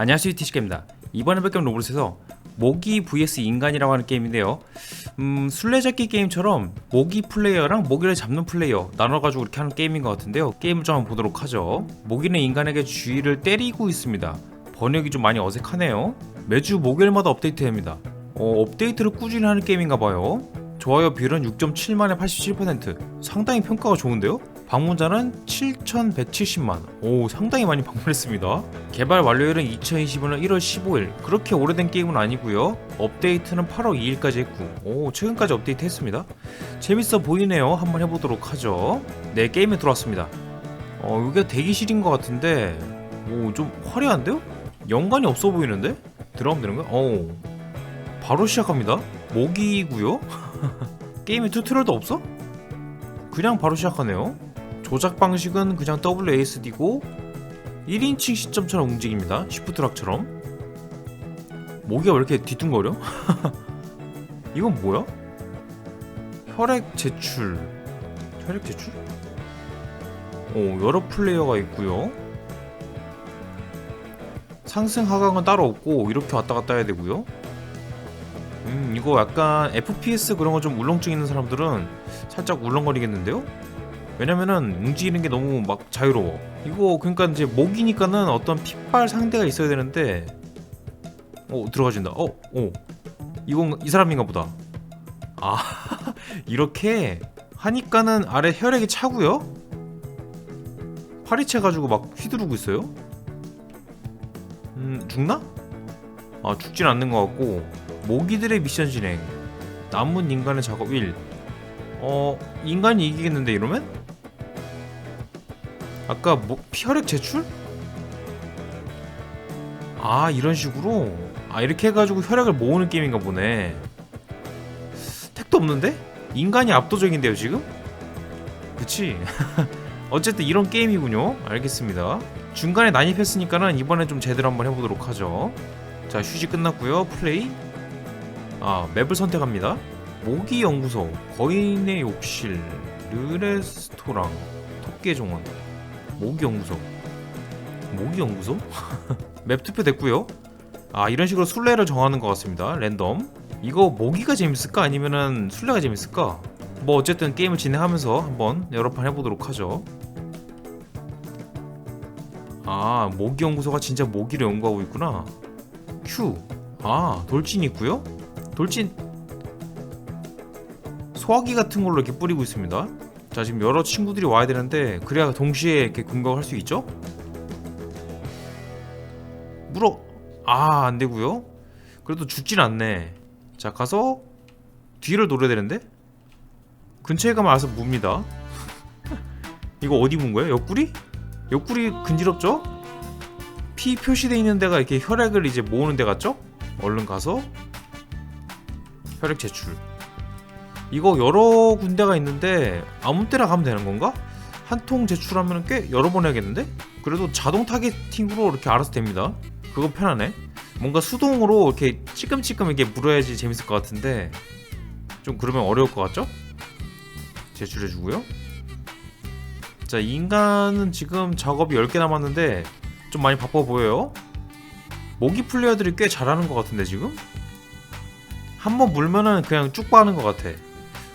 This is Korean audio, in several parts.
안녕하세요 티시입니다. 이번에 볼 게임 로봇에서 모기 vs 인간이라고 하는 게임인데요. 음, 술래잡기 게임처럼 모기 플레이어랑 모기를 잡는 플레이어 나눠가지고 이렇게 하는 게임인 것 같은데요. 게임을 좀 한번 보도록 하죠. 모기는 인간에게 주위를 때리고 있습니다. 번역이 좀 많이 어색하네요. 매주 목요일마다 업데이트됩니다. 어, 업데이트를 꾸준히 하는 게임인가봐요. 좋아요 비율은 6.7만에 87% 상당히 평가가 좋은데요 방문자는 7,170만. 오, 상당히 많이 방문했습니다. 개발 완료일은 2025년 1월 15일. 그렇게 오래된 게임은 아니고요. 업데이트는 8월 2일까지 했고, 오, 최근까지 업데이트 했습니다. 재밌어 보이네요. 한번 해보도록 하죠. 네, 게임에 들어왔습니다. 어, 여기가 대기실인 것 같은데, 오, 좀 화려한데요? 연관이 없어 보이는데? 들어가면 되는 거야? 오, 바로 시작합니다. 모기고요. 게임에 튜토리얼도 없어? 그냥 바로 시작하네요. 조작 방식은 그냥 WASD고 1인칭 시점처럼 움직입니다. 시프트락처럼. 모기가 왜 이렇게 뒤뚱거려? 이건 뭐야? 혈액 제출. 혈액 제출? 오, 여러 플레이어가 있고요. 상승 하강은 따로 없고 이렇게 왔다 갔다 해야 되고요. 음, 이거 약간 FPS 그런 거 좀 울렁증 있는 사람들은 살짝 울렁거리겠는데요? 왜냐면은 움직이는 게 너무 막 자유로워. 이거 그러니까 이제 목이니까는 어떤 핏발 상대가 있어야 되는데, 어 들어가진다. 어, 어, 이건 이 사람인가 보다. 아 이렇게 하니까는 아래 혈액이 차고요. 팔이 채가지고 막 휘두르고 있어요. 음 죽나? 아 죽진 않는 것 같고 모기들의 미션 진행 남은 인간의 작업 1 어 인간이 이기겠는데 이러면? 아까 뭐 피혈액 제출? 아 이런 식으로? 아 이렇게 해가지고 혈액을 모으는 게임인가 보네. 택도 없는데? 인간이 압도적인데요 지금? 그치? 어쨌든 이런 게임이군요. 알겠습니다. 중간에 난입했으니까는 이번엔 좀 제대로 한번 해보도록 하죠. 자 휴지 끝났고요. 플레이. 아 맵을 선택합니다. 모기 연구소 거인의 욕실 르레스토랑 토끼의 정원 모기 연구소. 모기 연구소? 맵 투표 됐고요. 아 이런 식으로 술래를 정하는 것 같습니다. 랜덤. 이거 모기가 재밌을까? 아니면은 술래가 재밌을까? 뭐 어쨌든 게임을 진행하면서 한번 여러 판 해보도록 하죠. 아 모기 연구소가 진짜 모기를 연구하고 있구나. 큐. 아, 돌진 있고요. 돌진. 소화기 같은 걸로 이렇게 뿌리고 있습니다. 자, 지금 여러 친구들이 와야 되는데 그래야 동시에 이렇게 공격을 할 수 있죠? 물어. 아, 안 되고요. 그래도 죽진 않네. 자, 가서 뒤를 노려야 되는데 근처에 가면 알아서 뭅니다. 이거 어디 문 거예요? 옆구리? 옆구리 근지럽죠? 피 표시돼 있는 데가 이렇게 혈액을 이제 모으는 데 같죠? 얼른 가서 혈액 제출. 이거 여러 군데가 있는데 아무 때나 가면 되는 건가? 한 통 제출하면 꽤 여러 번 해야겠는데? 그래도 자동 타겟팅으로 이렇게 알아서 됩니다. 그거 편하네. 뭔가 수동으로 이렇게 찌끔찌끔 이렇게 물어야지 재밌을 것 같은데 좀 그러면 어려울 것 같죠? 제출해주고요. 자 인간은 지금 작업이 10개 남았는데 좀 많이 바빠 보여요. 모기 플레이어들이 꽤 잘하는 것 같은데 지금? 한번 물면은 그냥 쭉 빠는 것 같아.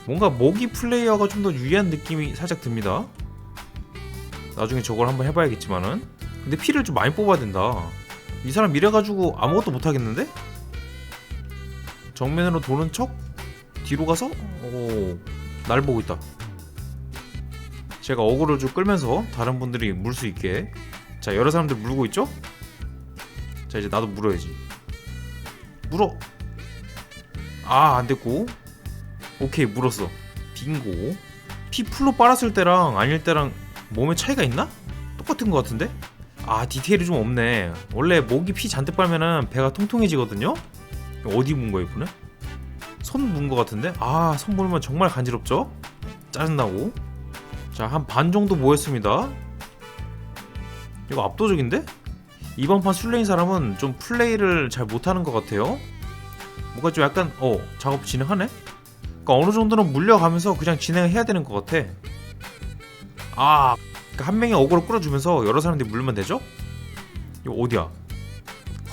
뭔가 모기 플레이어가 좀 더 유리한 느낌이 살짝 듭니다. 나중에 저걸 한번 해봐야겠지만은. 근데 피를 좀 많이 뽑아야 된다. 이 사람 이래가지고 아무것도 못하겠는데? 정면으로 도는 척? 뒤로 가서? 오, 날 보고 있다. 제가 어그로 좀 끌면서 다른 분들이 물 수 있게 자 여러 사람들 물고 있죠? 자 이제 나도 물어야지 물어 아 안됐고 오케이 물었어 빙고 피 풀로 빨았을 때랑 아닐 때랑 몸에 차이가 있나? 똑같은 것 같은데? 아 디테일이 좀 없네 원래 목이 피 잔뜩 빨면은 배가 통통해지거든요? 어디 문 거야 이분은? 손 문 거 같은데? 아손 물면 정말 간지럽죠? 짜증나고 자 한 반 정도 모였습니다 이거 압도적인데? 이번 판 술래인 사람은 좀 플레이를 잘 못하는 것 같아요. 뭔가 좀 약간 어 작업 진행하네. 그러니까 어느 정도는 물려가면서 그냥 진행을 해야 되는 것 같아. 아, 그러니까 한 명이 어그로 끌어주면서 여러 사람들이 물면 되죠? 이거 어디야?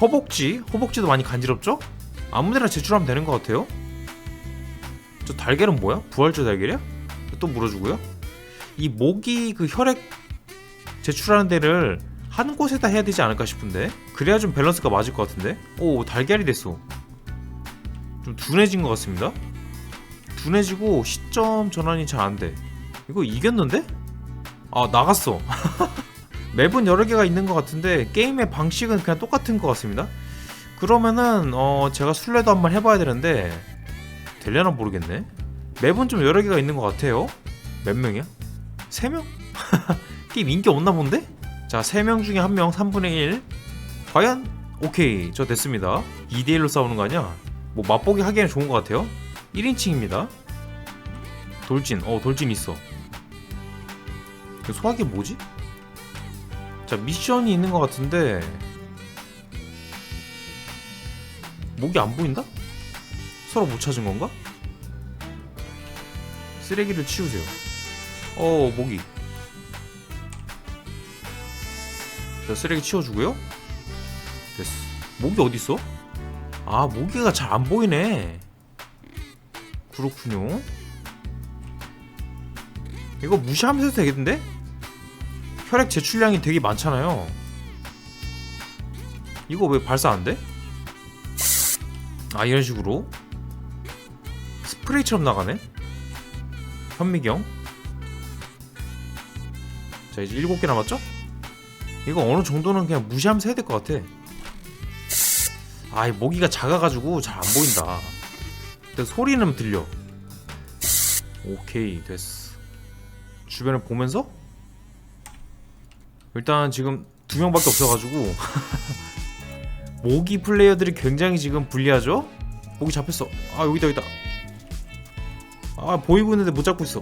허벅지 허벅지도 많이 간지럽죠? 아무데나 제출하면 되는 것 같아요 저 달걀은 뭐야? 부활조 달걀이야? 또 물어주고요 이 모기 그 혈액 제출하는 데를 한 곳에다 해야 되지 않을까 싶은데 그래야 좀 밸런스가 맞을 것 같은데 오 달걀이 됐어 좀 둔해진 것 같습니다 둔해지고 시점 전환이 잘 안돼 이거 이겼는데? 아 나갔어 맵은 여러 개가 있는 것 같은데 게임의 방식은 그냥 똑같은 것 같습니다 그러면은 어 제가 술래도 한번 해봐야 되는데 되려나 모르겠네 맵은 좀 여러 개가 있는 것 같아요 몇 명이야? 3명? 게임 인기 없나 본데? 자 3명 중에 1명 3분의 1 과연? 오케이 저 됐습니다 2대1로 싸우는 거 아니야? 뭐 맛보기 하기에는 좋은 것 같아요 1인칭입니다. 돌진. 어 돌진 있어. 그 소화기 뭐지? 자 미션이 있는 것 같은데. 목이 안 보인다? 서로 못 찾은 건가? 쓰레기를 치우세요. 어 모기 자 쓰레기 치워주고요. 됐어. 모기 어딨어? 아 모기가 잘 안 보이네 그렇군요. 이거 무시하면서 되겠는데? 혈액 제출량이 되게 많잖아요. 이거 왜 발사 안 돼? 아 이런 식으로? 스프레이처럼 나가네? 현미경? 자 이제 7개 남았죠? 이거 어느 정도는 그냥 무시하면서 해야 될 것 같아. 아이 모기가 작아가지고 잘 안 보인다 근데 소리는 들려. 오케이 됐어. 주변을 보면서? 일단 지금 두 명밖에 없어가지고. 모기 플레이어들이 굉장히 지금 불리하죠? 모기 잡혔어. 아 여기다 여기다. 아 보이고 있는데 못 잡고 있어.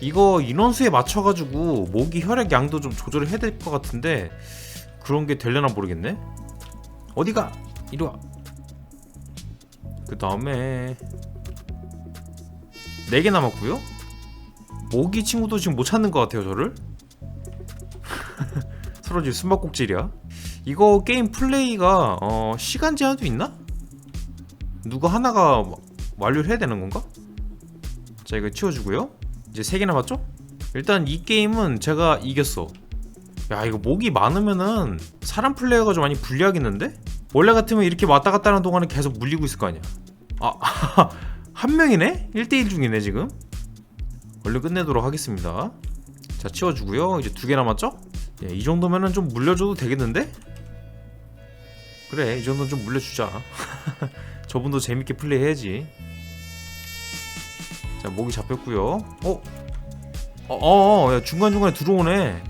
이거 인원수에 맞춰가지고 모기 혈액 양도 좀 조절을 해야 될 것 같은데 그런 게 되려나 모르겠네. 어디가? 이리와 그 다음에 4개 남았고요 모기 친구도 지금 못 찾는 것 같아요 저를 서로 지금 숨바꼭질이야 이거 게임 플레이가 어, 시간 제한도 있나? 누가 하나가 완료를 해야 되는 건가? 자 이거 치워주고요 이제 3개 남았죠? 일단 이 게임은 제가 이겼어 야 이거 목이 많으면은 사람 플레이어가 좀 많이 불리하겠는데? 원래 같으면 이렇게 왔다 갔다 하는 동안은 계속 물리고 있을 거 아니야 아 한 명이네? 1대1 중이네 지금 얼른 끝내도록 하겠습니다 자 치워주고요 이제 두 개 남았죠? 예, 이 정도면은 좀 물려줘도 되겠는데? 그래 이 정도는 좀 물려주자 저분도 재밌게 플레이해야지 자 목이 잡혔고요 어? 어 어 야, 중간중간에 들어오네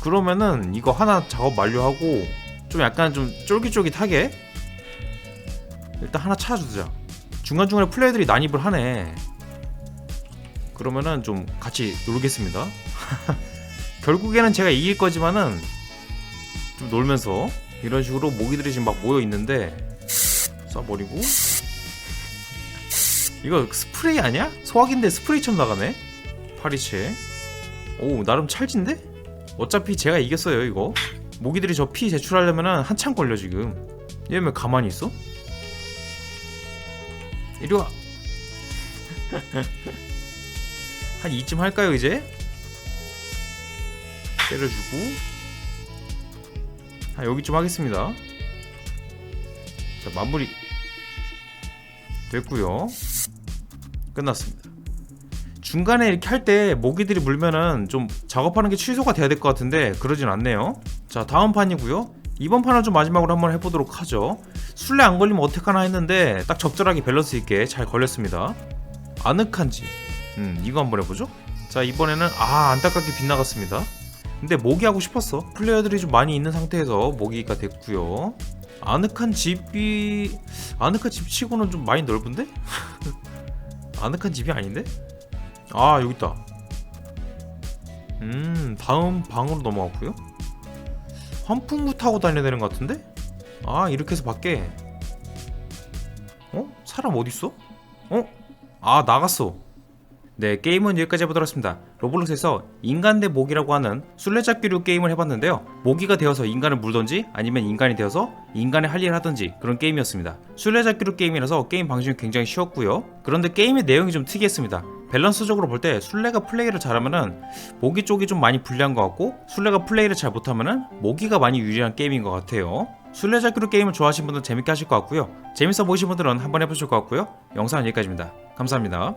그러면은 이거 하나 작업 완료하고 좀 약간 좀 쫄깃쫄깃하게 일단 하나 찾아주자. 중간중간에 플레이들이 난입을 하네. 그러면은 좀 같이 놀겠습니다. 결국에는 제가 이길 거지만은 좀 놀면서 이런 식으로 모기들이 지금 막 모여 있는데 쏴버리고. 이거 스프레이 아니야? 소화기인데 스프레이처럼 나가네? 파리채. 오 나름 찰진데? 어차피 제가 이겼어요 이거 모기들이 저 피 제출하려면 한참 걸려 지금. 얘 왜 가만히 있어? 이리와. 한 이쯤 할까요 이제? 때려주고. 아 여기쯤 하겠습니다. 자 마무리. 됐고요. 끝났습니다. 중간에 이렇게 할 때 모기들이 물면은 좀 작업하는 게 취소가 돼야 될 것 같은데 그러진 않네요 자 다음 판이고요. 이번 판을 좀 마지막으로 한번 해보도록 하죠. 술래 안 걸리면 어떡하나 했는데 딱 적절하게 밸런스 있게 잘 걸렸습니다. 아늑한 집 음, 이거 한번 해보죠. 자 이번에는 아 안타깝게 빗나갔습니다. 근데 모기 하고 싶었어. 플레이어들이 좀 많이 있는 상태에서 모기가 됐고요. 아늑한 집이 아늑한 집 치고는 좀 많이 넓은데? 아늑한 집이 아닌데? 아 여기 있다. 음 다음 방으로 넘어갔고요 환풍구 타고 다녀야 되는 것 같은데? 아 이렇게 해서 밖에 어? 사람 어딨어? 어? 아 나갔어 네, 게임은 여기까지 해보도록 하겠습니다. 로블록스에서 인간 대 모기라고 하는 술래잡기류 게임을 해봤는데요. 모기가 되어서 인간을 물던지 아니면 인간이 되어서 인간의 할 일을 하든지 그런 게임이었습니다. 술래잡기류 게임이라서 게임 방식이 굉장히 쉬웠고요. 그런데 게임의 내용이 좀 특이했습니다. 밸런스적으로 볼 때 술래가 플레이를 잘하면은 모기 쪽이 좀 많이 불리한 것 같고 술래가 플레이를 잘 못하면은 모기가 많이 유리한 게임인 것 같아요. 술래잡기로 게임을 좋아하시는 분들은 재밌게 하실 것 같고요. 재밌어 보이신 분들은 한번 해보실 것 같고요. 영상은 여기까지입니다. 감사합니다.